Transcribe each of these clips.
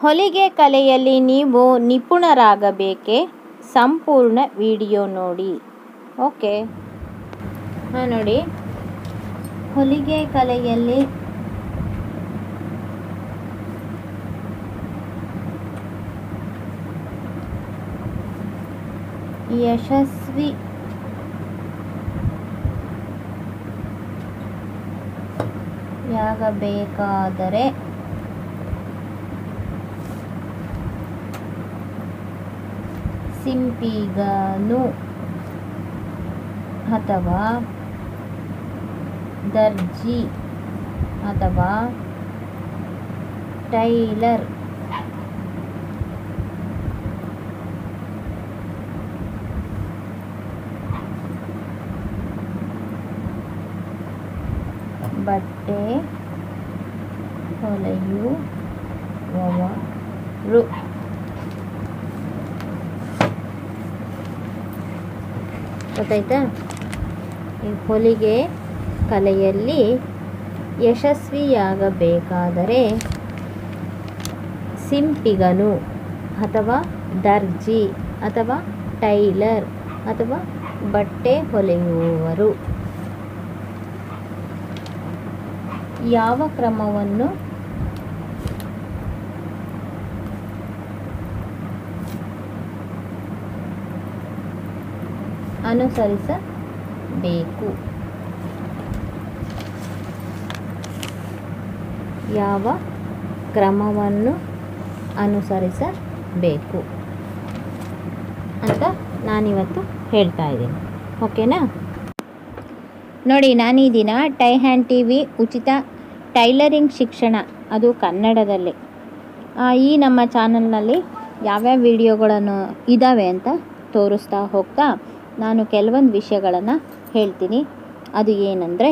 ಹೊಲಿಗೆ ಕಲೆಯಲ್ಲಿ ನೀವು ನಿಪುಣರಾಗಬೇಕೆ? ಸಂಪೂರ್ಣ ವಿಡಿಯೋ ನೋಡಿ. ಓಕೆ. ಹಾಂ ನೋಡಿ. ಹೊಲಿಗೆ ಕಲೆಯಲ್ಲಿ ಯಶಸ್ವಿ ಯಾಗಬೇಕಾದರೆ ಸಿಂಪಿಗನು ಅಥವಾ ದರ್ಜಿ ಅಥವಾ ಟೈಲರ್ ಬಟ್ಟೆ ಹೊಲೆಯುವವರು ಗೊತ್ತಾಯ್ತಾ? ಈ ಹೊಲಿಗೆ ಕಲೆಯಲ್ಲಿ ಯಶಸ್ವಿಯಾಗಬೇಕಾದರೆ ಸಿಂಪಿಗನು ಅಥವಾ ದರ್ಜಿ ಅಥವಾ ಟೈಲರ್ ಅಥವಾ ಬಟ್ಟೆ ಹೊಲೆಯುವವರು. ಯಾವ ಕ್ರಮವನ್ನು ಅನುಸರಿಸಬೇಕು. ಯಾವ ಕ್ರಮವನ್ನು ಅನುಸರಿಸಬೇಕು? ಅಂತ ನಾನಿವತ್ತು ಹೇಳ್ತಾ ಇದ್ದೀನಿ. ಓಕೆನಾ? ನೋಡಿ, ನಾನು ಈ ದಿನ ಟೈ ಹ್ಯಾಂಡ್ ಟಿ ವಿ ಉಚಿತ ಟೈಲರಿಂಗ್ ಶಿಕ್ಷಣ, ಅದು ಕನ್ನಡದಲ್ಲಿ. ಈ ನಮ್ಮ ಚಾನಲ್ನಲ್ಲಿ ಯಾವ್ಯಾವ ವಿಡಿಯೋಗಳನ್ನು ಇದ್ದಾವೆ ಅಂತ ತೋರಿಸ್ತಾ ಹೋಗ್ತಾ ನಾನು ಕೆಲವೊಂದು ವಿಷಯಗಳನ್ನು ಹೇಳ್ತೀನಿ. ಅದು ಏನಂದರೆ,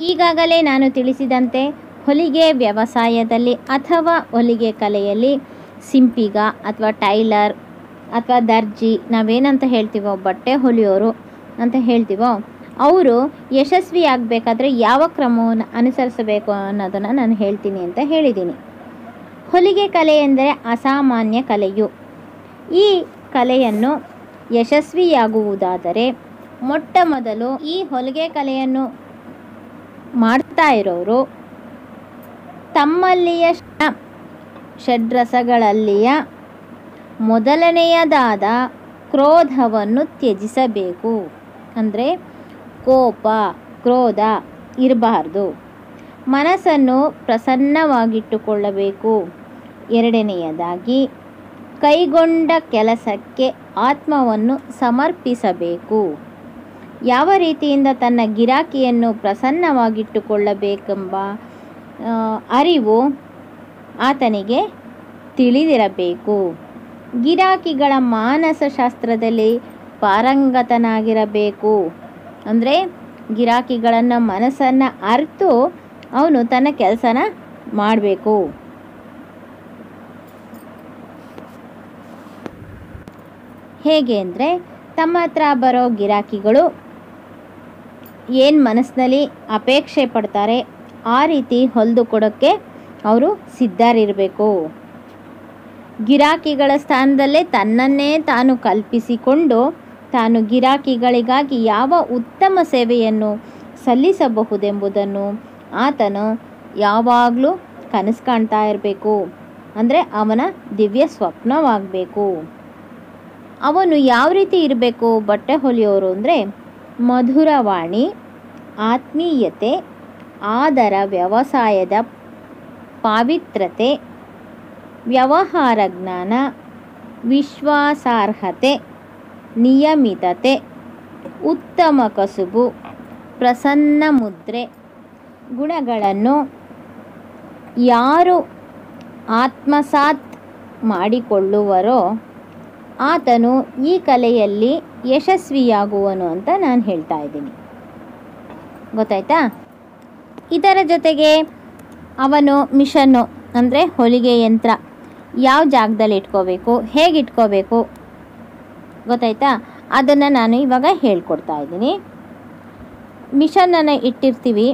ಈಗಾಗಲೇ ನಾನು ತಿಳಿಸಿದಂತೆ ಹೊಲಿಗೆ ವ್ಯವಸಾಯದಲ್ಲಿ ಅಥವಾ ಹೊಲಿಗೆ ಕಲೆಯಲ್ಲಿ ಸಿಂಪಿಗ ಅಥವಾ ಟೈಲರ್ ಅಥವಾ ದರ್ಜಿ ನಾವೇನಂತ ಹೇಳ್ತೀವೋ, ಬಟ್ಟೆ ಹೊಲಿಯೋರು ಅಂತ ಹೇಳ್ತೀವೋ, ಅವರು ಯಶಸ್ವಿ ಆಗಬೇಕಾದ್ರೆ ಯಾವ ಕ್ರಮವನ್ನು ಅನುಸರಿಸಬೇಕು ಅನ್ನೋದನ್ನು ನಾನು ಹೇಳ್ತೀನಿ ಅಂತ ಹೇಳಿದ್ದೀನಿ. ಹೊಲಿಗೆ ಕಲೆ ಎಂದರೆ ಅಸಾಮಾನ್ಯ ಕಲೆಯು. ಈ ಕಲೆಯನ್ನು ಯಶಸ್ವಿಯಾಗುವುದಾದರೆ ಮೊಟ್ಟ ಮೊದಲು ಈ ಹೊಲಿಗೆ ಕಲೆಯನ್ನು ಮಾಡ್ತಾ ಇರೋರು ತಮ್ಮಲ್ಲಿಯ ಷಡ್ರಸಗಳಲ್ಲಿಯ ಮೊದಲನೆಯದಾದ ಕ್ರೋಧವನ್ನು ತ್ಯಜಿಸಬೇಕು. ಅಂದರೆ ಕೋಪ, ಕ್ರೋಧ ಇರಬಾರ್ದು. ಮನಸ್ಸನ್ನು ಪ್ರಸನ್ನವಾಗಿಟ್ಟುಕೊಳ್ಳಬೇಕು. ಎರಡನೆಯದಾಗಿ ಕೈಗೊಂಡ ಕೆಲಸಕ್ಕೆ ಆತ್ಮವನ್ನು ಸಮರ್ಪಿಸಬೇಕು. ಯಾವ ರೀತಿಯಿಂದ ತನ್ನ ಗಿರಾಕಿಯನ್ನು ಪ್ರಸನ್ನವಾಗಿಟ್ಟುಕೊಳ್ಳಬೇಕೆಂಬ ಅರಿವು ಆತನಿಗೆ ತಿಳಿದಿರಬೇಕು. ಗಿರಾಕಿಗಳ ಮಾನಸಶಾಸ್ತ್ರದಲ್ಲಿ ಪಾರಂಗತನಾಗಿರಬೇಕು. ಅಂದರೆ ಗಿರಾಕಿಗಳನ್ನು ಮನಸ್ಸನ್ನು ಅರಿತು ಅವನು ತನ್ನ ಕೆಲಸನ ಮಾಡಬೇಕು. ಹೇಗೆ ಅಂದರೆ, ತಮ್ಮ ಹತ್ರ ಬರೋ ಗಿರಾಕಿಗಳು ಏನು ಮನಸ್ಸಿನಲ್ಲಿ ಅಪೇಕ್ಷೆ ಪಡ್ತಾರೆ, ಆ ರೀತಿ ಹೊಲಿದು ಕೊಡೋಕ್ಕೆ ಅವರು ಸಿದ್ಧರಿರಬೇಕು. ಗಿರಾಕಿಗಳ ಸ್ಥಾನದಲ್ಲೇ ತನ್ನನ್ನೇ ತಾನು ಕಲ್ಪಿಸಿಕೊಂಡು, ತಾನು ಗಿರಾಕಿಗಳಿಗಾಗಿ ಯಾವ ಉತ್ತಮ ಸೇವೆಯನ್ನು ಸಲ್ಲಿಸಬಹುದೆಂಬುದನ್ನು ಆತನು ಯಾವಾಗಲೂ ಕನಸು ಕಾಣ್ತಾ ಇರಬೇಕು. ಅಂದರೆ ಅವನ ದಿವ್ಯ ಸ್ವಪ್ನವಾಗಬೇಕು. ಅವನು ಯಾವ ರೀತಿ ಇರಬೇಕು? ಬಟ್ಟೆ ಹೊಲಿಯೋರು ಅಂದರೆ ಮಧುರವಾಣಿ, ಆತ್ಮೀಯತೆ, ಆದರ ವ್ಯವಸಾಯದ ಪಾವಿತ್ರತೆ ವ್ಯವಹಾರ ಜ್ಞಾನ, ವಿಶ್ವಾಸಾರ್ಹತೆ, ನಿಯಮಿತತೆ, ಉತ್ತಮ ಕಸುಬು, ಪ್ರಸನ್ನ ಮುದ್ರೆ, ಗುಣಗಳನ್ನು ಯಾರು ಆತ್ಮಸಾತ್ ಮಾಡಿಕೊಳ್ಳುವರೋ ಆತನು ಈ ಕಲೆಯಲ್ಲಿ ಯಶಸ್ವಿಯಾಗುವನು ಅಂತ ನಾನು ಹೇಳ್ತಾ ಇದ್ದೀನಿ. ಗೊತ್ತಾಯ್ತಾ? ಇದರ ಜೊತೆಗೆ ಅವನು ಮಿಷನ್ನು, ಅಂದರೆ ಹೊಲಿಗೆ ಯಂತ್ರ, ಯಾವ ಜಾಗದಲ್ಲಿ ಇಟ್ಕೋಬೇಕು, ಹೇಗೆ ಇಟ್ಕೋಬೇಕು? ಗೊತ್ತಾಯ್ತಾ? ಅದನ್ನು ನಾನು ಇವಾಗ ಹೇಳ್ಕೊಡ್ತಾ ಇದ್ದೀನಿ. ಮಿಷನನ್ನು ಇಟ್ಟಿರ್ತೀವಿ,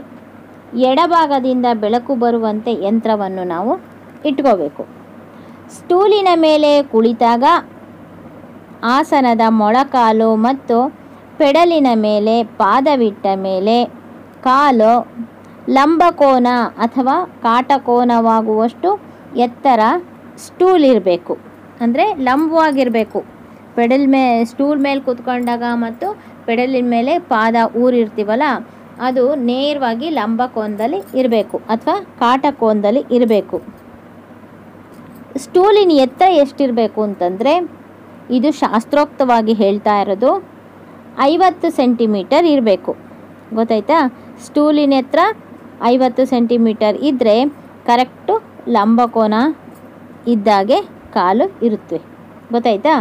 ಎಡಭಾಗದಿಂದ ಬೆಳಕು ಬರುವಂತೆ ಯಂತ್ರವನ್ನು ನಾವು ಇಟ್ಕೋಬೇಕು. ಸ್ಟೂಲಿನ ಮೇಲೆ ಕುಳಿತಾಗ ಆಸನದ ಮೊಳಕಾಲು ಮತ್ತು ಪೆಡಲಿನ ಮೇಲೆ, ಪಾದವಿಟ್ಟ ಮೇಲೆ, ಕಾಲು ಲಂಬಕೋನ ಅಥವಾ ಕಾಟಕೋನವಾಗುವಷ್ಟು ಎತ್ತರ ಸ್ಟೂಲ್ ಇರಬೇಕು. ಅಂದರೆ ಲಂಬವಾಗಿರಬೇಕು. ಪೆಡಲ್ ಮೇ, ಸ್ಟೂಲ್ ಮೇಲೆ ಕೂತ್ಕೊಂಡಾಗ ಮತ್ತು ಪೆಡಲಿನ ಮೇಲೆ ಪಾದ ಊರಿರ್ತೀವಲ್ಲ, ಅದು ನೇರವಾಗಿ ಲಂಬಕೋನದಲ್ಲಿ ಇರಬೇಕು ಅಥವಾ ಕಾಟಕೋನದಲ್ಲಿ ಇರಬೇಕು. ಸ್ಟೂಲಿನ ಎತ್ತರ ಎಷ್ಟಿರಬೇಕು ಅಂತಂದರೆ ಇದು ಶಾಸ್ತ್ರೋಕ್ತವಾಗಿ ಹೇಳ್ತಾ ಇರೋದು ಐವತ್ತು ಸೆಂಟಿಮೀಟರ್ ಇರಬೇಕು. ಗೊತ್ತಾಯ್ತಾ? ಸ್ಟೂಲಿನ ಹತ್ರ ಐವತ್ತು ಸೆಂಟಿಮೀಟರ್ ಇದ್ದರೆ ಕರೆಕ್ಟು ಲಂಬಕೋನ ಇದ್ದಾಗೆ ಕಾಲು ಇರುತ್ತೆ ಗೊತ್ತಾಯ್ತಾ?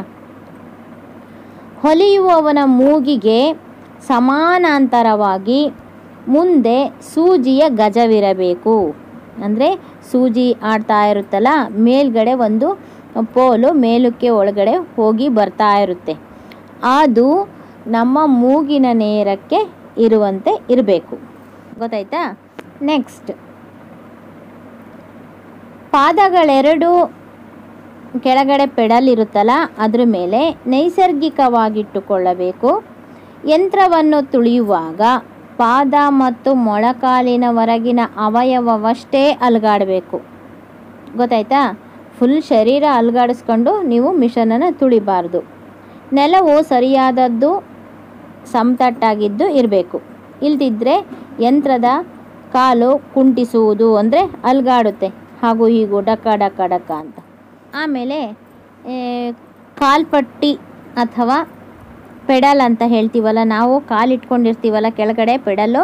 ಹೊಲಿಯುವವನ ಮೂಗಿಗೆ ಸಮಾನಾಂತರವಾಗಿ ಮುಂದೆ ಸೂಜಿಯ ಗಜವಿರಬೇಕು. ಅಂದರೆ ಸೂಜಿ ಆಡ್ತಾ ಇರುತ್ತಲ್ಲ, ಮೇಲ್ಗಡೆ ಒಂದು ಪೋಲು ಮೇಲಕ್ಕೆ ಒಳಗಡೆ ಹೋಗಿ ಬರ್ತಾ ಇರುತ್ತೆ. ಅದು ನಮ್ಮ ಮೂಗಿನ ನೇರಕ್ಕೆ ಇರುವಂತೆ ಇರಬೇಕು. ಗೊತ್ತಾಯ್ತಾ? ನೆಕ್ಸ್ಟ್ ಪಾದಗಳೆರಡು ಕೆಳಗಡೆ ಪೆಡಲ್ ಇರುತ್ತಲ್ಲ ಅದ್ರ ಮೇಲೆ ನೈಸರ್ಗಿಕವಾಗಿಟ್ಟುಕೊಳ್ಳಬೇಕು. ಯಂತ್ರವನ್ನು ತುಳಿಯುವಾಗ ಪಾದ ಮತ್ತು ಮೊಳಕಾಲಿನ ಹೊರಗಿನ ಅವಯವವಷ್ಟೇ ಅಲುಗಾಡಬೇಕು. ಗೊತ್ತಾಯ್ತಾ? ಫುಲ್ ಶರೀರ ಅಲ್ಗಾಡಿಸ್ಕೊಂಡು ನೀವು ಮಿಷನನ್ನು ತುಳಿಬಾರ್ದು. ನೆಲವು ಸರಿಯಾದದ್ದು, ಸಮತಟ್ಟಾಗಿದ್ದು ಇರಬೇಕು. ಇಲ್ದಿದ್ದರೆ ಯಂತ್ರದ ಕಾಲು ಕುಂಟಿಸುವುದು ಅಂದರೆ ಅಲ್ಗಾಡುತ್ತೆ. ಹಾಗೂ ಹೀಗೂ ಡಕ್ಕ ಡಕ್ಕ ಡಕ್ಕ ಅಂತ. ಆಮೇಲೆ ಕಾಲ್ಪಟ್ಟಿ ಅಥವಾ ಪೆಡಲ್ ಅಂತ ಹೇಳ್ತೀವಲ್ಲ, ನಾವು ಕಾಲಿಟ್ಕೊಂಡಿರ್ತೀವಲ್ಲ ಕೆಳಗಡೆ ಪೆಡಲು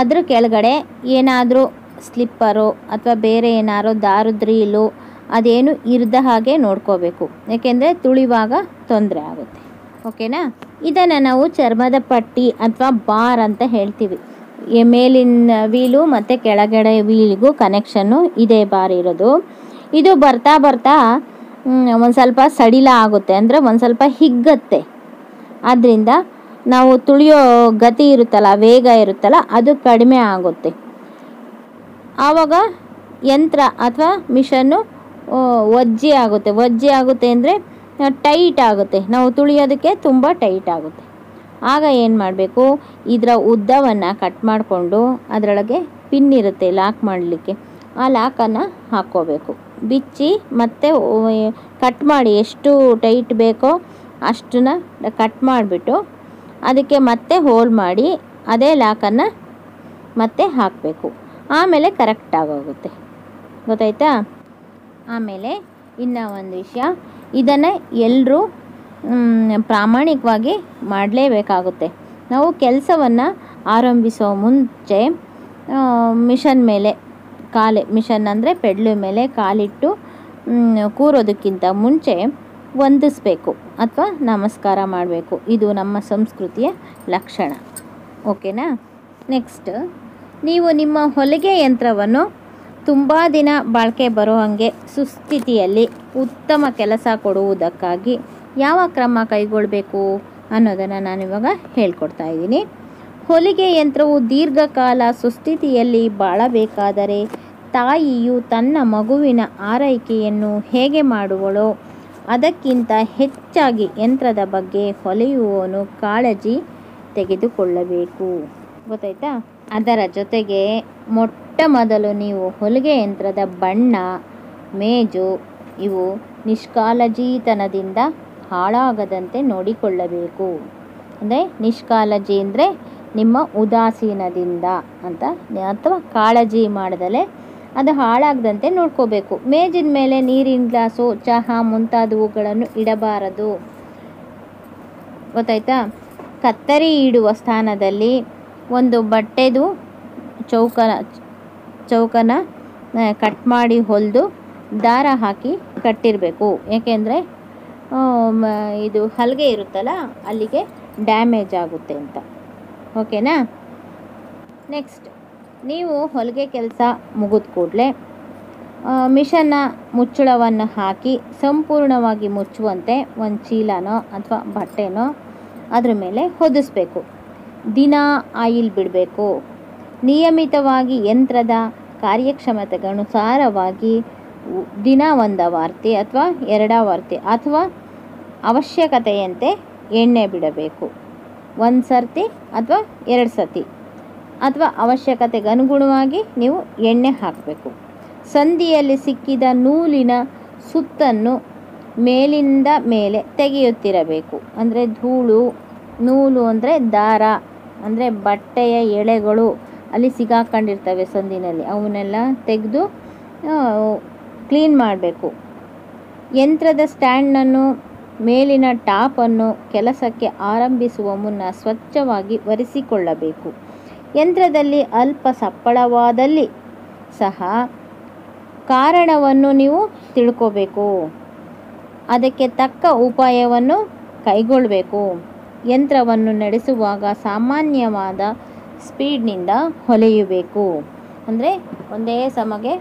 ಅದ್ರ ಕೆಳಗಡೆ ಏನಾದರೂ ಸ್ಲಿಪ್ಪರು ಅಥವಾ ಬೇರೆ ಏನಾದ್ರು ದಾರದ ರೀಲು ಅದೇನು ಇರದ ಹಾಗೆ ನೋಡ್ಕೋಬೇಕು. ಯಾಕೆಂದರೆ ತುಳಿವಾಗ ತೊಂದರೆ ಆಗುತ್ತೆ. ಓಕೆನಾ? ಇದನ್ನು ನಾವು ಚರ್ಮದ ಪಟ್ಟಿ ಅಥವಾ ಬಾರ್ ಅಂತ ಹೇಳ್ತೀವಿ. ಮೇಲಿನ ವೀಲು ಮತ್ತು ಕೆಳಗಡೆ ವೀಲಿಗೂ ಕನೆಕ್ಷನ್ನು ಇದೇ ಬಾರ್ ಇರೋದು. ಇದು ಬರ್ತಾ ಬರ್ತಾ ಒಂದು ಸ್ವಲ್ಪ ಸಡಿಲ ಆಗುತ್ತೆ. ಅಂದರೆ ಒಂದು ಸ್ವಲ್ಪ ಹಿಗ್ಗತ್ತೆ. ಆದ್ದರಿಂದ ನಾವು ತುಳಿಯೋ ಗತಿ ಇರುತ್ತಲ್ಲ, ವೇಗ ಇರುತ್ತಲ್ಲ, ಅದು ಕಡಿಮೆ ಆಗುತ್ತೆ. ಆವಾಗ ಯಂತ್ರ ಅಥವಾ ಮಿಷನ್ನು ಒಜ್ಜೆ ಆಗುತ್ತೆ. ಒಜ್ಜೆ ಆಗುತ್ತೆ ಅಂದರೆ ಟೈಟ್ ಆಗುತ್ತೆ. ನಾವು ತುಳಿಯೋದಕ್ಕೆ ತುಂಬ ಟೈಟ್ ಆಗುತ್ತೆ. ಆಗ ಏನು ಮಾಡಬೇಕು? ಇದರ ಉದ್ದವನ್ನು ಕಟ್ ಮಾಡಿಕೊಂಡು ಅದರೊಳಗೆ ಪಿನ್ ಇರುತ್ತೆ ಲಾಕ್ ಮಾಡಲಿಕ್ಕೆ. ಆ ಲಾಕನ್ನು ಹಾಕ್ಕೋಬೇಕು. ಬಿಚ್ಚಿ ಮತ್ತೆ ಕಟ್ ಮಾಡಿ ಎಷ್ಟು ಟೈಟ್ ಬೇಕೋ ಅಷ್ಟನ್ನ ಕಟ್ ಮಾಡಿಬಿಟ್ಟು ಅದಕ್ಕೆ ಮತ್ತೆ ಹೋಲ್ ಮಾಡಿ ಅದೇ ಲಾಕನ್ನು ಮತ್ತೆ ಹಾಕಬೇಕು. ಆಮೇಲೆ ಕರೆಕ್ಟ್ ಆಗೋಗುತ್ತೆ. ಗೊತ್ತಾಯ್ತಾ? ಆಮೇಲೆ ಇನ್ನು ಒಂದು ವಿಷಯ, ಇದನ್ನು ಎಲ್ಲರೂ ಪ್ರಾಮಾಣಿಕವಾಗಿ ಮಾಡಲೇಬೇಕಾಗುತ್ತೆ. ನಾವು ಕೆಲಸವನ್ನು ಆರಂಭಿಸೋ ಮುಂಚೆ ಮಿಷನ್ ಮೇಲೆ, ಕಾಲೆ, ಮಿಷನ್ ಅಂದರೆ ಪೆಡ್ಲು ಮೇಲೆ ಕಾಲಿಟ್ಟು ಕೂರೋದಕ್ಕಿಂತ ಮುಂಚೆ ವಂದಿಸ್ಬೇಕು ಅಥವಾ ನಮಸ್ಕಾರ ಮಾಡಬೇಕು. ಇದು ನಮ್ಮ ಸಂಸ್ಕೃತಿಯ ಲಕ್ಷಣ. ಓಕೆನಾ? ನೆಕ್ಸ್ಟ್, ನೀವು ನಿಮ್ಮ ಹೊಲಿಗೆ ಯಂತ್ರವನ್ನು ತುಂಬ ದಿನ ಬಾಳಿಕೆ ಬರೋ ಹಾಗೆ ಸುಸ್ಥಿತಿಯಲ್ಲಿ ಉತ್ತಮ ಕೆಲಸ ಕೊಡುವುದಕ್ಕಾಗಿ ಯಾವ ಕ್ರಮ ಕೈಗೊಳ್ಳಬೇಕು ಅನ್ನೋದನ್ನು ನಾನಿವಾಗ ಹೇಳ್ಕೊಡ್ತಾ ಇದ್ದೀನಿ. ಹೊಲಿಗೆ ಯಂತ್ರವು ದೀರ್ಘಕಾಲ ಸುಸ್ಥಿತಿಯಲ್ಲಿ ಬಾಳಬೇಕಾದರೆ ತಾಯಿಯು ತನ್ನ ಮಗುವಿನ ಆರೈಕೆಯನ್ನು ಹೇಗೆ ಮಾಡುವಳೋ ಅದಕ್ಕಿಂತ ಹೆಚ್ಚಾಗಿ ಯಂತ್ರದ ಬಗ್ಗೆ ಹೊಲೆಯುವವನು ಕಾಳಜಿ ತೆಗೆದುಕೊಳ್ಳಬೇಕು. ಗೊತ್ತಾಯ್ತಾ? ಅದರ ಜೊತೆಗೆ ಮೊಟ್ಟ ಮೊದಲು ನೀವು ಹೊಲಿಗೆ ಯಂತ್ರದ ಬಣ್ಣ, ಮೇಜು ಇವು ನಿಷ್ಕಾಳಜಿತನದಿಂದ ಹಾಳಾಗದಂತೆ ನೋಡಿಕೊಳ್ಳಬೇಕು. ಅಂದರೆ ನಿಷ್ಕಾಳಜಿ ಅಂದರೆ ನಿಮ್ಮ ಉದಾಸೀನದಿಂದ ಅಂತ, ಅಥವಾ ಕಾಳಜಿ ಮಾಡಿದಲೆ ಅದು ಹಾಳಾಗದಂತೆ ನೋಡ್ಕೋಬೇಕು. ಮೇಜಿನ ಮೇಲೆ ನೀರಿನ ಗ್ಲಾಸು, ಚಹಾ ಮುಂತಾದವುಗಳನ್ನು ಇಡಬಾರದು. ಗೊತ್ತಾಯ್ತಾ? ಕತ್ತರಿ ಇಡುವ ಸ್ಥಾನದಲ್ಲಿ ಒಂದು ಬಟ್ಟೆದು ಚೌಕನ ಚೌಕನ ಕಟ್ ಮಾಡಿ ಹೊಲಿದು ದಾರ ಹಾಕಿ ಕಟ್ಟಿರಬೇಕು. ಏಕೆಂದರೆ ಇದು ಹಲಗೆ ಇರುತ್ತಲ್ಲ, ಅಲ್ಲಿಗೆ ಡ್ಯಾಮೇಜ್ ಆಗುತ್ತೆ ಅಂತ. ಓಕೆನಾ ನೆಕ್ಸ್ಟ್ ನೀವು ಹೊಲಿಗೆ ಕೆಲಸ ಮುಗಿದ ಕೂಡಲೇ ಮಿಷನ್ನ ಮುಚ್ಚಳವನ್ನು ಹಾಕಿ ಸಂಪೂರ್ಣವಾಗಿ ಮುಚ್ಚುವಂತೆ ಒಂದು ಚೀಲನೋ ಅಥವಾ ಬಟ್ಟೆನೋ ಅದ್ರ ಮೇಲೆ ಹೊದಿಸ್ಬೇಕು. ದಿನ ಆಯಿಲ್ ಬಿಡಬೇಕು ನಿಯಮಿತವಾಗಿ ಯಂತ್ರದ ಕಾರ್ಯಕ್ಷಮತೆಗನುಸಾರವಾಗಿ ದಿನ ಒಂದು ವಾರ್ತಿ ಅಥವಾ ಎರಡ ವಾರ್ತಿ ಅಥವಾ ಅವಶ್ಯಕತೆಯಂತೆ ಎಣ್ಣೆ ಬಿಡಬೇಕು. ಒಂದು ಸರ್ತಿ ಅಥವಾ ಎರಡು ಸತಿ ಅಥವಾ ಅವಶ್ಯಕತೆಗನುಗುಣವಾಗಿ ನೀವು ಎಣ್ಣೆ ಹಾಕಬೇಕು. ಸಂದಿಯಲ್ಲಿ ಸಿಕ್ಕಿದ ನೂಲಿನ ಸುತ್ತನ್ನು ಮೇಲಿಂದ ಮೇಲೆ ತೆಗೆಯುತ್ತಿರಬೇಕು. ಅಂದರೆ ಧೂಳು ನೂಲು ಅಂದರೆ ದಾರ, ಅಂದರೆ ಬಟ್ಟೆಯ ಎಳೆಗಳು ಅಲ್ಲಿ ಸಿಗಾಕೊಂಡಿರ್ತವೆ ಸಂದಿನಲ್ಲಿ. ಅವನ್ನೆಲ್ಲ ತೆಗೆದು ಕ್ಲೀನ್ ಮಾಡಬೇಕು. ಯಂತ್ರದ ಸ್ಟ್ಯಾಂಡನ್ನು ಮೇಲಿನ ಟಾಪನ್ನು ಕೆಲಸಕ್ಕೆ ಆರಂಭಿಸುವ ಮುನ್ನ ಸ್ವಚ್ಛವಾಗಿ ಒರೆಸಿಕೊಳ್ಳಬೇಕು. ಯಂತ್ರದಲ್ಲಿ ಅಲ್ಪ ಸಪ್ಪಳವಾದಲ್ಲಿ ಸಹ ಕಾರಣವನ್ನು ನೀವು ತಿಳ್ಕೋಬೇಕು. ಅದಕ್ಕೆ ತಕ್ಕ ಉಪಾಯವನ್ನು ಕೈಗೊಳ್ಳಬೇಕು ಯಂತ್ರವನ್ನು ನಡೆಸುವಾಗ ಸಾಮಾನ್ಯವಾದ ಸ್ಪೀಡ್ನಿಂದ ಹೊಲೆಯಬೇಕು. ಅಂದರೆ ಒಂದೇ ಸಮಗೆ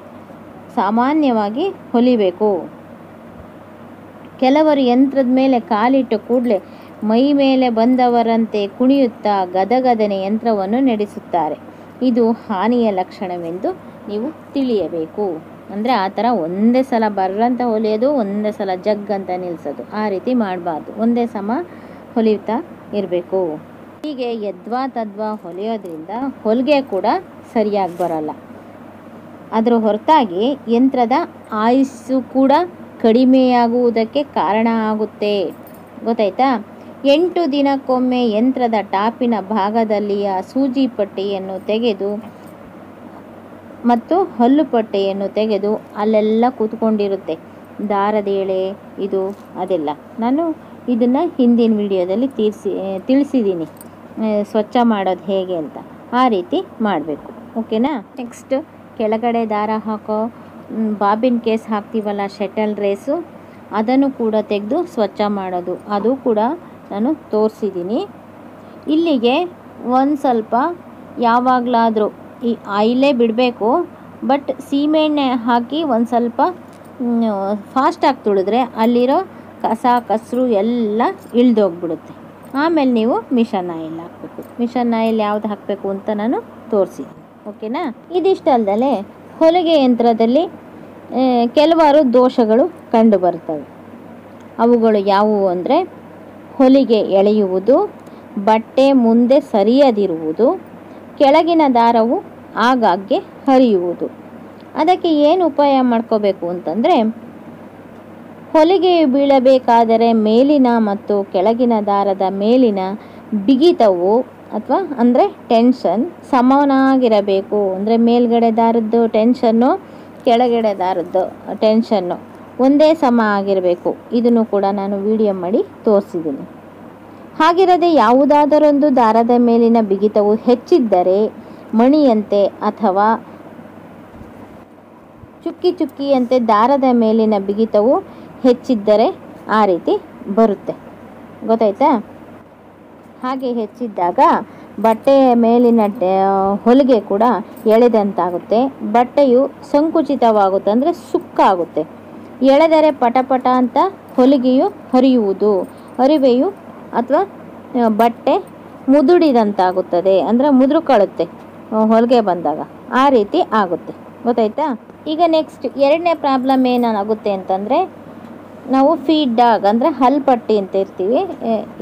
ಸಾಮಾನ್ಯವಾಗಿ ಹೊಲಿಬೇಕು. ಕೆಲವರು ಯಂತ್ರದ ಮೇಲೆ ಕಾಲಿಟ್ಟ ಕೂಡಲೇ ಮೈ ಮೇಲೆ ಬಂದವರಂತೆ ಕುಣಿಯುತ್ತಾ ಗದಗದನೆ ಯಂತ್ರವನ್ನು ನಡೆಸುತ್ತಾರೆ. ಇದು ಹಾನಿಯ ಲಕ್ಷಣವೆಂದು ನೀವು ತಿಳಿಯಬೇಕು. ಅಂದರೆ ಆ ಥರ ಒಂದೇ ಸಲ ಬರ್ರಂತ ಹೊಲಿಯೋದು, ಒಂದೇ ಸಲ ಜಗ್ ಅಂತ ನಿಲ್ಲಿಸೋದು ಆ ರೀತಿ ಮಾಡಬಾರ್ದು. ಒಂದೇ ಸಮ ಹೊಲಿಯುತ್ತಾ ಇರಬೇಕು. ಹೀಗೆ ಯದ್ವಾ ತದ್ವಾ ಹೊಲಿಯೋದ್ರಿಂದ ಹೊಲಿಗೆ ಕೂಡ ಸರಿಯಾಗಿ ಬರಲ್ಲ. ಅದರ ಹೊರತಾಗಿ ಯಂತ್ರದ ಆಯುಸ್ಸು ಕೂಡ ಕಡಿಮೆಯಾಗುವುದಕ್ಕೆ ಕಾರಣ ಆಗುತ್ತೆ. ಗೊತ್ತಾಯ್ತಾ? ಎಂಟು ದಿನಕ್ಕೊಮ್ಮೆ ಯಂತ್ರದ ಟಾಪಿನ ಭಾಗದಲ್ಲಿಯ ಸೂಜಿ ಪಟ್ಟಿಯನ್ನು ತೆಗೆದು ಮತ್ತು ಹಲ್ಲು ಪಟ್ಟೆಯನ್ನು ತೆಗೆದು ಅಲ್ಲೆಲ್ಲ ಕೂತ್ಕೊಂಡಿರುತ್ತೆ. ದಾರದೇಳೆ, ಇದು ಅದೆಲ್ಲ. ನಾನು ಇದನ್ನು ಹಿಂದಿನ ವಿಡಿಯೋದಲ್ಲಿ ತೀರಿಸಿ ತಿಳಿಸಿದ್ದೀನಿ ಸ್ವಚ್ಛ ಮಾಡೋದು ಹೇಗೆ ಅಂತ. ಆ ರೀತಿ ಮಾಡಬೇಕು. ಓಕೆನಾ? ನೆಕ್ಸ್ಟ್ ಕೆಳಗಡೆ ದಾರ ಹಾಕೋ ಬಾಬಿನ್ ಕೇಸ್ ಹಾಕ್ತೀವಲ್ಲ, ಶಟಲ್ ರೇಸು, ಅದನ್ನು ಕೂಡ ತೆಗೆದು ಸ್ವಚ್ಛ ಮಾಡೋದು. ಅದು ಕೂಡ ನಾನು ತೋರಿಸಿದ್ದೀನಿ ಇಲ್ಲಿಗೆ ಒಂದು ಸ್ವಲ್ಪ ಯಾವಾಗಲಾದರೂ ಈ ಆಯಿಲೇ ಬಿಡಬೇಕು, ಬಟ್ ಸೀಮೆಎಣ್ಣೆ ಹಾಕಿ ಒಂದು ಸ್ವಲ್ಪ ಫಾಸ್ಟಾಗಿ ತುಳಿದ್ರೆ ಅಲ್ಲಿರೋ ಕಸ, ಕಸರು ಎಲ್ಲ ಇಳ್ದೋಗ್ಬಿಡುತ್ತೆ ಆಮೇಲೆ ನೀವು ಮಿಷನ್ ಆಯಿಲ್ ಹಾಕಬೇಕು. ಮಿಷನ್ ಆಯಿಲ್ ಯಾವ್ದು ಹಾಕಬೇಕು ಅಂತ ನಾನು ತೋರಿಸಿದ್ದೀನಿ. ಓಕೆನಾ? ಇದಿಷ್ಟಲ್ದಲೆ ಹೊಲಿಗೆ ಯಂತ್ರದಲ್ಲಿ ಕೆಲವಾರು ದೋಷಗಳು ಕಂಡು ಬರ್ತವೆ ಅವುಗಳು ಯಾವುವು ಅಂದರೆ ಹೊಲಿಗೆ ಎಳೆಯುವುದು, ಬಟ್ಟೆ ಮುಂದೆ ಸರಿಯದಿರುವುದು, ಕೆಳಗಿನ ದಾರವು ಆಗಾಗ್ಗೆ ಹರಿಯುವುದು. ಅದಕ್ಕೆ ಏನು ಉಪಾಯ ಮಾಡ್ಕೋಬೇಕು ಅಂತಂದರೆ ಹೊಲಿಗೆಯು ಬೀಳಬೇಕಾದರೆ ಮೇಲಿನ ಮತ್ತು ಕೆಳಗಿನ ದಾರದ ಮೇಲಿನ ಬಿಗಿತವು ಅಥವಾ ಅಂದರೆ ಟೆನ್ಷನ್ ಸಮನಾಗಿರಬೇಕು. ಅಂದರೆ ಮೇಲ್ಗಡೆ ದಾರದ್ದು ಟೆನ್ಷನ್ನು ಕೆಳಗಡೆ ದಾರದ್ದು ಟೆನ್ಷನ್ನು ಒಂದೇ ಸಮ ಆಗಿರಬೇಕು. ಇದನ್ನು ಕೂಡ ನಾನು ವಿಡಿಯೋ ಮಾಡಿ ತೋರಿಸಿದ್ದೀನಿ. ಹಾಗಿರದೆ ಯಾವುದಾದರೊಂದು ದಾರದ ಮೇಲಿನ ಬಿಗಿತವು ಹೆಚ್ಚಿದ್ದರೆ ಮಣಿಯಂತೆ ಅಥವಾ ಚುಕ್ಕಿ ಚುಕ್ಕಿಯಂತೆ ದಾರದ ಮೇಲಿನ ಬಿಗಿತವು ಹೆಚ್ಚಿದ್ದರೆ ಆ ರೀತಿ ಬರುತ್ತೆ. ಗೊತ್ತಾಯ್ತಾ? ಹಾಗೆ ಹೆಚ್ಚಿದ್ದಾಗ ಬಟ್ಟೆಯ ಮೇಲಿನ ಹೊಲಿಗೆ ಕೂಡ ಎಳೆದಂತಾಗುತ್ತೆ. ಬಟ್ಟೆಯು ಸಂಕುಚಿತವಾಗುತ್ತೆ ಅಂದರೆ ಸುಕ್ಕಾಗುತ್ತೆ. ಎಳೆದರೆ ಪಟಪಟ ಅಂತ ಹೊಲಿಗೆಯು ಹರಿಯುವುದು. ಹರಿವೆಯು ಅಥವಾ ಬಟ್ಟೆ ಮುದುಡಿದಂತಾಗುತ್ತದೆ. ಅಂದರೆ ಮುದುರುಕೊಳ್ಳುತ್ತೆ ಹೊಲಿಗೆ ಬಂದಾಗ. ಆ ರೀತಿ ಆಗುತ್ತೆ. ಗೊತ್ತಾಯ್ತಾ? ಈಗ ನೆಕ್ಸ್ಟ್ ಎರಡನೇ ಪ್ರಾಬ್ಲಮ್ ಏನಾಗುತ್ತೆ ಅಂತಂದರೆ ನಾವು ಫೀಡ್ ಡಾಗ್ ಅಂದರೆ ಹಲ್ಪಟ್ಟಿ ಅಂತ ಇರ್ತೀವಿ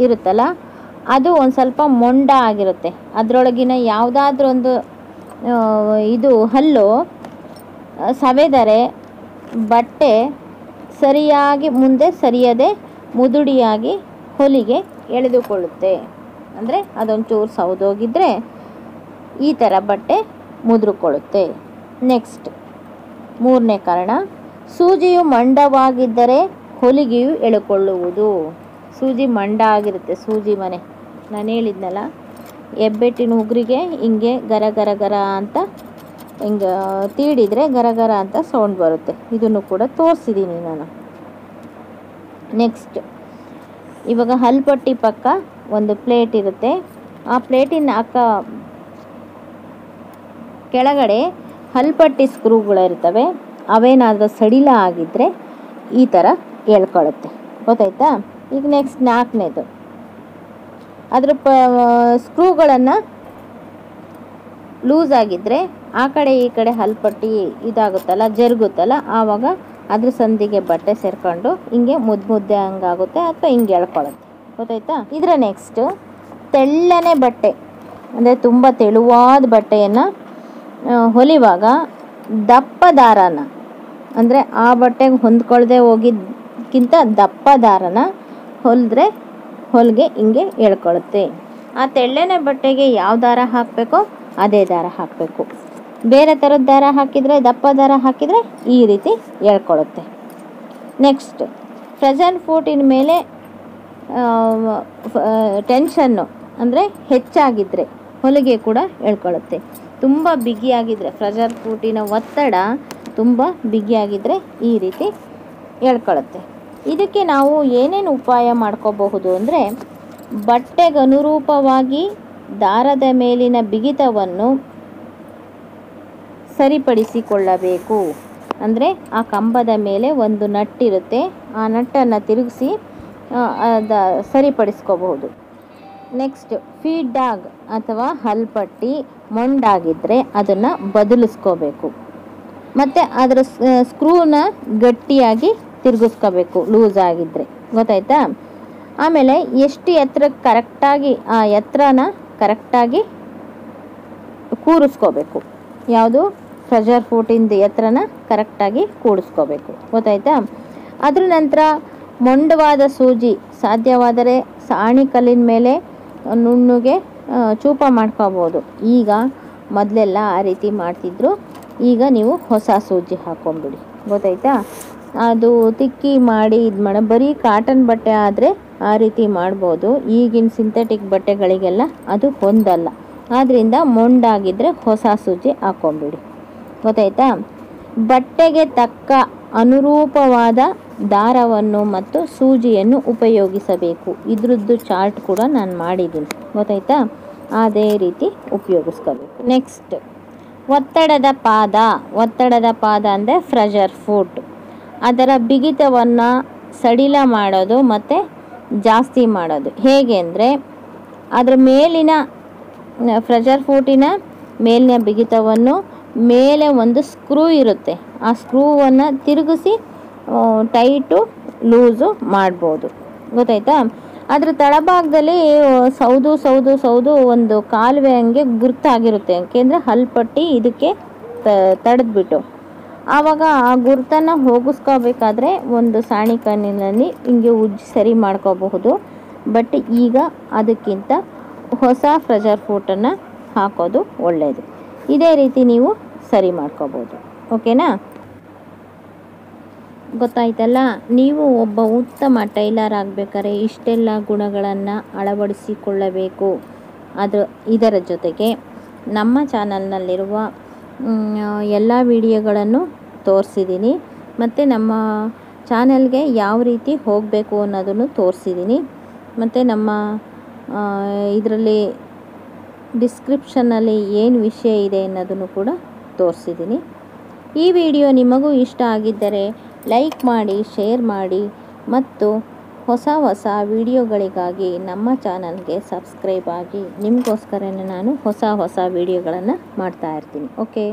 ಇರುತ್ತಲ್ಲ? ಅದು ಒಂದು ಸ್ವಲ್ಪ ಮೊಂಡ ಆಗಿರುತ್ತೆ. ಅದರೊಳಗಿನ ಯಾವುದಾದ್ರೂ ಒಂದು ಇದು ಹಲ್ಲು ಸವೆದರೆ, ಬಟ್ಟೆ ಸರಿಯಾಗಿ ಮುಂದೆ ಸರಿಯದೆ ಮುದುಡಿಯಾಗಿ ಹೊಲಿಗೆ ಎಳೆದುಕೊಳ್ಳುತ್ತೆ. ಅಂದರೆ ಅದೊಂಚೂರು ಸೌದೋಗಿದ್ದರೆ ಈ ಥರ ಬಟ್ಟೆ ಮುದುರುಕೊಳ್ಳುತ್ತೆ. ನೆಕ್ಸ್ಟ್ ಮೂರನೇ ಕಾರಣ, ಸೂಜಿಯು ಮಂಡವಾಗಿದ್ದರೆ ಹೊಲಿಗೆಯು ಎಳೆಕೊಳ್ಳುವುದು. ಸೂಜಿ ಮಂಡ ಆಗಿರುತ್ತೆ ಸೂಜಿ ಮನೆ. ನಾನು ಹೇಳಿದ್ನಲ್ಲ, ಹೆಬ್ಬೆಟ್ಟಿನ ಉಗುರಿಗೆ ಹಿಂಗೆ ಗರ ಗರ ಗರ ಅಂತ ಹಿಂಗೆ ತೀಡಿದರೆ ಗರ ಗರ ಅಂತ ಸೌಂಡ್ ಬರುತ್ತೆ. ಇದನ್ನು ಕೂಡ ತೋರಿಸಿದ್ದೀನಿ ನಾನು. ನೆಕ್ಸ್ಟ್ ಇವಾಗ ಹಲ್ಪಟ್ಟಿ ಪಕ್ಕ ಒಂದು ಪ್ಲೇಟ್ ಇರುತ್ತೆ. ಆ ಪ್ಲೇಟಿನ ಅಕ್ಕ ಕೆಳಗಡೆ ಹಲ್ಪಟ್ಟಿ ಸ್ಕ್ರೂಗಳಿರ್ತವೆ ಅವೇನಾದರೂ ಸಡಿಲ ಆಗಿದ್ದರೆ ಈ ಥರ ಎಳ್ಕೊಳ್ಳುತ್ತೆ ಗೊತ್ತಾಯ್ತಾ? ಈಗ ನೆಕ್ಸ್ಟ್ ನಾಲ್ಕನೇದು. ಅದ್ರ ಪ ಸ್ಕ್ರೂಗಳನ್ನು ಲೂಸ್ ಆಗಿದ್ದರೆ ಆ ಕಡೆ ಈ ಕಡೆ ಹಲ್ಪಟ್ಟಿ ಇದಾಗುತ್ತಲ್ಲ, ಜರುಗುತ್ತಲ್ಲ, ಆವಾಗ ಅದ್ರ ಸಂದಿಗೆ ಬಟ್ಟೆ ಸೇರ್ಕೊಂಡು ಹಿಂಗೆ ಮುದ್ದು ಮುದ್ದೆ ಹಂಗಾಗುತ್ತೆ ಅಥವಾ ಹಿಂಗೆ ಎಳ್ಕೊಳ್ಳುತ್ತೆ ಗೊತ್ತಾಯ್ತಾ? ಇದರ ನೆಕ್ಸ್ಟು ತೆಳ್ಳನೆ ಬಟ್ಟೆ, ಅಂದರೆ ತುಂಬ ತೆಳುವಾದ ಬಟ್ಟೆಯನ್ನು ಹೊಲಿವಾಗ ದಪ್ಪ ದಾರಾನ ಅಂದರೆ ಆ ಬಟ್ಟೆಗೆ ಹೊಂದ್ಕೊಳ್ದೆ ಹೋಗಿದ್ದಕ್ಕಿಂತ ದಪ್ಪ ದಾರನ ಹೊಲಿದ್ರೆ ಹೊಲಿಗೆ ಹಿಂಗೆ ಎಳ್ಕೊಳ್ಳುತ್ತೆ ಆ ತೆಳ್ಳನೆ ಬಟ್ಟೆಗೆ ಯಾವ ದಾರ ಹಾಕಬೇಕೋ ಅದೇ ದಾರ ಹಾಕಬೇಕು. ಬೇರೆ ಥರದ ದಾರ ಹಾಕಿದರೆ, ದಪ್ಪ ದಾರ ಹಾಕಿದರೆ ಈ ರೀತಿ ಎಳ್ಕೊಳ್ಳುತ್ತೆ ನೆಕ್ಸ್ಟ್ ಪ್ರೆಸೆಂಟ್ ಫೂಟಿನ ಮೇಲೆ ಟೆನ್ಷನ್ನು ಅಂದರೆ ಹೆಚ್ಚಾಗಿದ್ದರೆ ಹೊಲಿಗೆ ಕೂಡ ಎಳ್ಕೊಳ್ಳುತ್ತೆ ತುಂಬ ಬಿಗಿಯಾಗಿದ್ದರೆ ಪ್ರೆಸೆಂಟ್ ಫೂಟಿನ ಒತ್ತಡ ತುಂಬ ಬಿಗಿಯಾಗಿದ್ದರೆ ಈ ರೀತಿ ಎಳ್ಕೊಳ್ಳುತ್ತೆ ಇದಕ್ಕೆ ನಾವು ಏನೇನು ಉಪಾಯ ಮಾಡ್ಕೋಬಹುದು ಅಂದರೆ ಬಟ್ಟೆಗನುರೂಪವಾಗಿ ದಾರದ ಮೇಲಿನ ಬಿಗಿತವನ್ನು ಸರಿಪಡಿಸಿಕೊಳ್ಳಬೇಕು. ಅಂದರೆ ಆ ಕಂಬದ ಮೇಲೆ ಒಂದು ನಟ್ಟಿರುತ್ತೆ. ಆ ನಟ್ಟನ್ನು ತಿರುಗಿಸಿ ಅದ ಸರಿಪಡಿಸ್ಕೋಬಹುದು. ನೆಕ್ಸ್ಟ್ ಫೀಡ್ ಡಾಗ್ ಅಥವಾ ಹಲ್ಪಟ್ಟಿ ಮೊಂಡಾಗಿದ್ದರೆ ಅದನ್ನು ಬದಲಿಸ್ಕೋಬೇಕು. ಮತ್ತು ಅದರ ಸ್ಕ್ರೂನ ಗಟ್ಟಿಯಾಗಿ ತಿರುಗಿಸ್ಕೋಬೇಕು ಲೂಸ್ ಆಗಿದ್ದರೆ ಗೊತ್ತಾಯ್ತಾ? ಆಮೇಲೆ ಎಷ್ಟು ಎತ್ತರಕ್ಕೆ ಕರೆಕ್ಟಾಗಿ ಆ ಎತ್ತರನ ಕರೆಕ್ಟಾಗಿ ಕೂರಿಸ್ಕೋಬೇಕು. ಯಾವುದು? ಪ್ರೆಷರ್ ಫೂಟಿಂದ ಎತ್ತರನ ಕರೆಕ್ಟಾಗಿ ಕೂಡಿಸ್ಕೋಬೇಕು. ಗೊತ್ತಾಯ್ತಾ? ಅದ್ರ ನಂತರ ಮೊಂಡವಾದ ಸೂಜಿ, ಸಾಧ್ಯವಾದರೆ ಸಾಣಿ ಕಲ್ಲಿನ ಮೇಲೆ ನುಣ್ಣುಗೆ ಚೂಪ ಮಾಡ್ಕೋಬೋದು. ಈಗ ಮೊದಲೆಲ್ಲ ಆ ರೀತಿ ಮಾಡ್ತಿದ್ರು. ಈಗ ನೀವು ಹೊಸ ಸೂಜಿ ಹಾಕ್ಕೊಂಬಿಡಿ ಗೊತ್ತಾಯ್ತಾ? ಅದು ತಿಕ್ಕಿ ಮಾಡಿ ಇದು ಮಾಡ, ಬರೀ ಕಾಟನ್ ಬಟ್ಟೆ ಆದರೆ ಆ ರೀತಿ ಮಾಡ್ಬೋದು. ಈಗಿನ ಸಿಂಥೆಟಿಕ್ ಬಟ್ಟೆಗಳಿಗೆಲ್ಲ ಅದು ಹೊಂದಲ್ಲ ಆದ್ದರಿಂದ ಮೊಂಡಾಗಿದ್ದರೆ ಹೊಸ ಸೂಜಿ ಹಾಕ್ಕೊಂಬಿಡಿ ಗೊತ್ತಾಯ್ತಾ? ಬಟ್ಟೆಗೆ ತಕ್ಕ ಅನುರೂಪವಾದ ದಾರವನ್ನು ಮತ್ತು ಸೂಜಿಯನ್ನು ಉಪಯೋಗಿಸಬೇಕು. ಇದ್ರದ್ದು ಚಾರ್ಟ್ ಕೂಡ ನಾನು ಮಾಡಿದ್ದೀನಿ. ಗೊತ್ತಾಯ್ತಾ? ಅದೇ ರೀತಿ ಉಪಯೋಗಿಸ್ಕೋಬೇಕು. ನೆಕ್ಸ್ಟ್ ಒತ್ತಡದ ಪಾದ. ಒತ್ತಡದ ಪಾದ ಅಂದರೆ ಫ್ರೆಷರ್ ಫುಟ್ ಅದರ ಬಿಗಿತವನ್ನು ಸಡಿಲ ಮಾಡೋದು ಮತ್ತು ಜಾಸ್ತಿ ಮಾಡೋದು. ಹೇಗೆ ಅಂದರೆ ಅದರ ಮೇಲಿನ ಫ್ರೆಷರ್ ಫೂಟಿನ ಮೇಲಿನ ಬಿಗಿತವನ್ನು ಮೇಲೆ ಒಂದು ಸ್ಕ್ರೂ ಇರುತ್ತೆ. ಆ ಸ್ಕ್ರೂವನ್ನು ತಿರುಗಿಸಿ ಟೈಟು ಲೂಸು ಮಾಡ್ಬೋದು. ಗೊತ್ತಾಯ್ತಾ? ಅದರ ತಳಭಾಗದಲ್ಲಿ ಸೌದು ಸೌದು ಸೌದು ಒಂದು ಕಾಲುವೆ ಹಂಗೆ ಗುರುತಾಗಿರುತ್ತೆ. ಯಾಕೆಂದರೆ ಹಲ್ಪಟ್ಟಿ ಇದಕ್ಕೆ ತಡೆದ್ಬಿಟ್ಟು. ಆವಾಗ ಆ ಗುರುತನ್ನು ಹೋಗಿಸ್ಕೋಬೇಕಾದ್ರೆ ಒಂದು ಸಾಣಿ ಕಣ್ಣಿನಲ್ಲಿ ಹಿಂಗೆ ಉಜ್ಜಿ ಸರಿ ಮಾಡ್ಕೋಬಹುದು. ಬಟ್ ಈಗ ಅದಕ್ಕಿಂತ ಹೊಸ ಫ್ರೆಜರ್ ಫೋಟನ್ನು ಹಾಕೋದು ಒಳ್ಳೆಯದು ಇದೇ ರೀತಿ ನೀವು ಸರಿ ಮಾಡ್ಕೋಬೋದು ಓಕೆನಾ? ಗೊತ್ತಾಯ್ತಲ್ಲ? ನೀವು ಒಬ್ಬ ಉತ್ತಮ ಟೈಲರ್ ಆಗಬೇಕಾದ್ರೆ ಇಷ್ಟೆಲ್ಲ ಗುಣಗಳನ್ನು ಅಳವಡಿಸಿಕೊಳ್ಳಬೇಕು. ಅದು ಇದರ ಜೊತೆಗೆ ನಮ್ಮ ಚಾನಲ್ನಲ್ಲಿರುವ ಎಲ್ಲ ವಿಡಿಯೋಗಳನ್ನು ತೋರಿಸಿದ್ದೀನಿ. ಮತ್ತು ನಮ್ಮ ಚಾನೆಲ್ಗೆ ಯಾವ ರೀತಿ ಹೋಗಬೇಕು ಅನ್ನೋದನ್ನು ತೋರಿಸಿದ್ದೀನಿ. ಮತ್ತು ನಮ್ಮ ಇದರಲ್ಲಿ ಡಿಸ್ಕ್ರಿಪ್ಷನ್ನಲ್ಲಿ ಏನು ವಿಷಯ ಇದೆ ಅನ್ನೋದನ್ನು ಕೂಡ ತೋರಿಸಿದ್ದೀನಿ. ಈ ವಿಡಿಯೋ ನಿಮಗೂ ಇಷ್ಟ ಆಗಿದ್ದರೆ ಲೈಕ್ ಮಾಡಿ, ಶೇರ್ ಮಾಡಿ ಮತ್ತು ಹೊಸ ಹೊಸ ವಿಡಿಯೋಗಳಿಗಾಗಿ ನಮ್ಮ ಚಾನಲ್ಗೆ ಸಬ್ಸ್ಕ್ರೈಬ್ ಆಗಿ ನಿಮಗೋಸ್ಕರನೇ ನಾನು ಹೊಸ ಹೊಸ ವಿಡಿಯೋಗಳನ್ನು ಮಾಡ್ತಾಯಿರ್ತೀನಿ ಓಕೆ